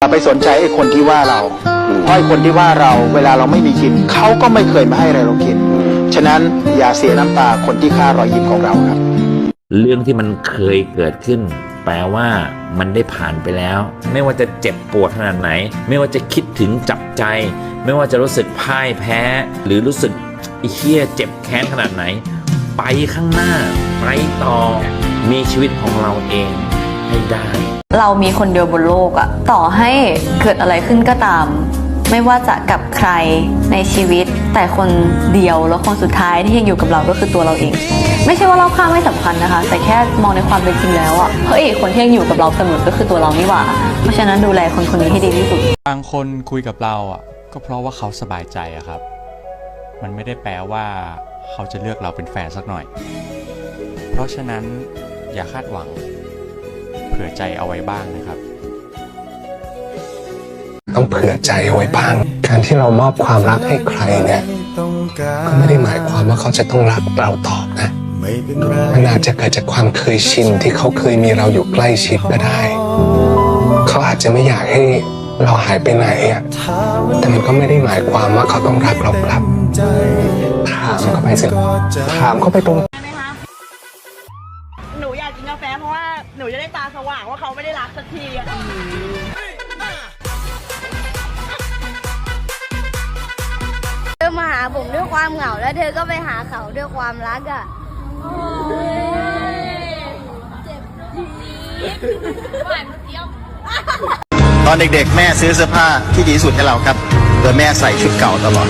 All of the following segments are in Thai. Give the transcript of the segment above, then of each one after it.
อย่าไปสนใจไอ้คนที่ว่าเราเพราะไอ้คนที่ว่าเราเวลาเราไม่มีกินเขาก็ไม่เคยมาให้อะไรเรากิน ฉะนั้นอย่าเสียน้ำตาคนที่ฆ่ารอยยิ้มของเราครับ เรื่องที่มันเคยเกิดขึ้น แปลว่ามันได้ผ่านไปแล้ว ไม่ว่าจะเจ็บปวดขนาดไหน ไม่ว่าจะคิดถึงจับใจ ไม่ว่าจะรู้สึกพ่ายแพ้ หรือรู้สึกเฮี้ยเจ็บแค้นขนาดไหน ไปข้างหน้า ไปต่อ มีชีวิตของเราเอง ให้ได้ เรามีคนเดียวบนโลกอะต่อให้เกิดอะไรขึ้นก็ตาม ไม่ว่าจะกับใครในชีวิต แต่คนเดียวแล้วคนสุดท้ายที่ยังอยู่กับเราก็คือตัวเราเอง ไม่ใช่ว่ารอบข้างไม่สำคัญนะคะ แต่แค่มองในความเป็นจริงแล้วอะเฮ้ยคนที่ยังอยู่กับเราเสมอก็คือตัวเรานี่หว่า เพราะฉะนั้นดูแลคนคนนี้ให้ดีที่สุดบางคนคุยกับเราอะก็เพราะว่าเขาสบายใจอะครับ มันไม่ได้แปลว่าเขาจะเลือกเราเป็นแฟนสักหน่อย เพราะฉะนั้นอย่าคาดหวังเผื่อใจเอาไว้บ้างนะครับ ต้องเผื่อใจเอาไว้บ้าง การที่เรามอบความรักให้ใครเนี่ยก็ไม่ได้หมายความว่าเขาจะต้องรักเราตอบนะมันอาจจะเกิดจากความเคยชินที่เขาเคยมีเราอยู่ใกล้ชิดก็ได้ เขาอาจจะไม่อยากให้เราหายไปไหนอะ แต่มันก็ไม่ได้หมายความว่าเขาต้องรักเรากลับ ถามเขาไปสิ ถามเขาไปตรง นูจะได้ตาสว่างว่าเขาไม่ได้รักสักทีอะเธอมาหาผมด้วยความเหงาแล้วเธอก็ไปหาเขาด้วยความรักอะตอนเด็กๆ แม่ซื้อเสื้อผ้าที่ดีที่สุดให้เราครับ โดยแม่ใส่ชุดเก่าตลอด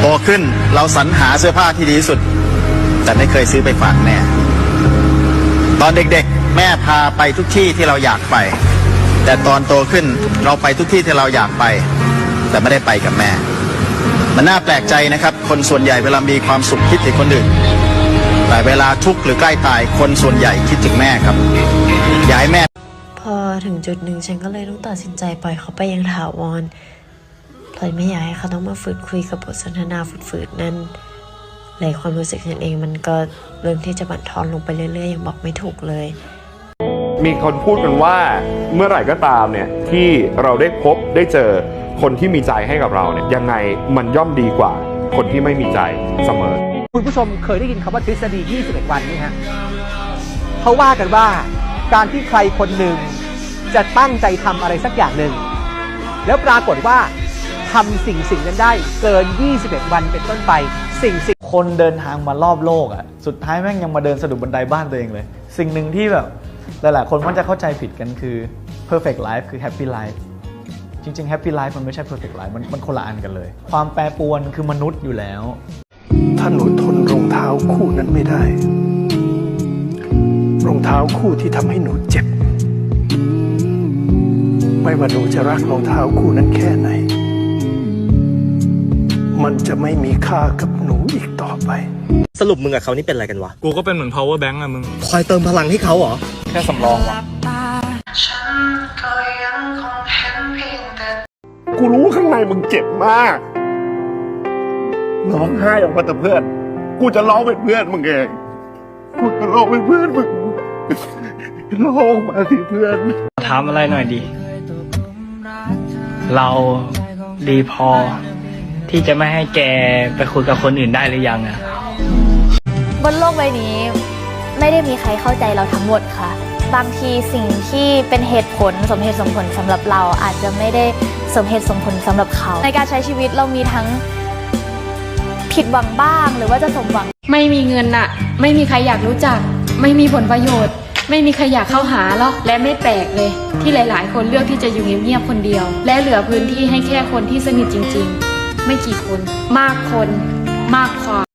โตขึ้นเราสรรหาเสื้อผ้าที่ดีที่สุด แต่ไม่เคยซื้อไปฝากแม่ ตอนเด็กๆ แม่พาไปทุกที่ที่เราอยากไป แต่ตอนโตขึ้นเราไปทุกที่ที่เราอยากไป แต่ไม่ได้ไปกับแม่ มันน่าแปลกใจนะครับ คนส่วนใหญ่เวลามีความสุขคิดถึงคนอื่น แต่เวลาทุกข์หรือใกล้ตายคนส่วนใหญ่คิดถึงแม่ครับอยากให้แม่ พอถึงจุดหนึ่งฉันก็เลยต้องตัดสินใจปล่อยเขาไปยังถาวรพลอยไม่อยากให้เขาต้องมาฝืนคุยกับบทสนทนาฝืดๆนั่นเลยความรู้สึกฉันเองมันก็เริ่มที่จะบั่นทอนลงไปเรื่อยๆอย่างบอกไม่ถูกเลย มีคนพูดกันว่าเมื่อไหร่ก็ตามเนี่ยที่เราได้พบได้เจอคนที่มีใจให้กับเราเนี่ยยังไงมันย่อมดีกว่าคนที่ไม่มีใจเสมอ คุณผู้ชมเคยได้ยินคำว่าทฤษฎี 21 วันไหมฮะเขาว่ากันว่าการที่ใครคนหนึ่งจะตั้งใจทำอะไรสักอย่างหนึ่ง แล้วปรากฏว่าทำสิ่งสิ่งนั้นได้เกิน 21 วันเป็นต้นไป สิ่งสิ่งคนเดินทางมารอบโลกอะ่ะสุดท้ายแม่งยังมาเดินสะดุดบันไดบ้านตัวเองเลย สิ่งหนึ่งที่แบบ หลายๆคนมักจะเข้าใจผิดกันคือ perfect life คือ happy life จริงๆ happy life มันไม่ใช่ perfect life มันมันคนละอันกันเลย ความแปรปรวนคือมนุษย์อยู่แล้ว ถ้าหนูทนรองเท้าคู่นั้นไม่ได้ รองเท้าคู่ที่ทำให้หนูเจ็บ ไม่ว่าหนูจะรักรองเท้าคู่นั้นแค่ไหน มันจะไม่มีค่ากับหนูอีกต่อไป สรุปมึงกับเขานี่เป็นอะไรกันวะ กูก็เป็นเหมือน power bank อะมึง คอยเติมพลังให้เขาเหรอแค่สำรองวะกูรู้ข้างในมึงเจ็บมากร้องไห้ออกมาแต่เพื่อน กูจะร้องเป็นเพื่อนมึงเองกูจะร้องเป็นเพื่อนมึงร้องออกมาสิเพื่อนถามอะไรหน่อยดี เราดีพอที่จะไม่ให้แกไปคุยกับคนอื่นได้หรือยังอะบนโลกใบนี้ ไม่ได้มีใครเข้าใจเราทั้งหมดค่ะ บางทีสิ่งที่เป็นเหตุผลสมเหตุสมผลสำหรับเราอาจจะไม่ได้สมเหตุสมผลสำหรับเขา ในการใช้ชีวิตเรามีทั้งผิดหวังบ้างหรือว่าจะสมหวัง ไม่มีเงินน่ะไม่มีใครอยากรู้จัก ไม่มีผลประโยชน์ ไม่มีใครอยากเข้าหาหรอกและไม่แปลกเลย ที่หลาย ๆ คนเลือกที่จะอยู่เงียบๆคนเดียว และเหลือพื้นที่ให้แค่คนที่สนิทจริง ๆ ไม่กี่คน มากคน มากความ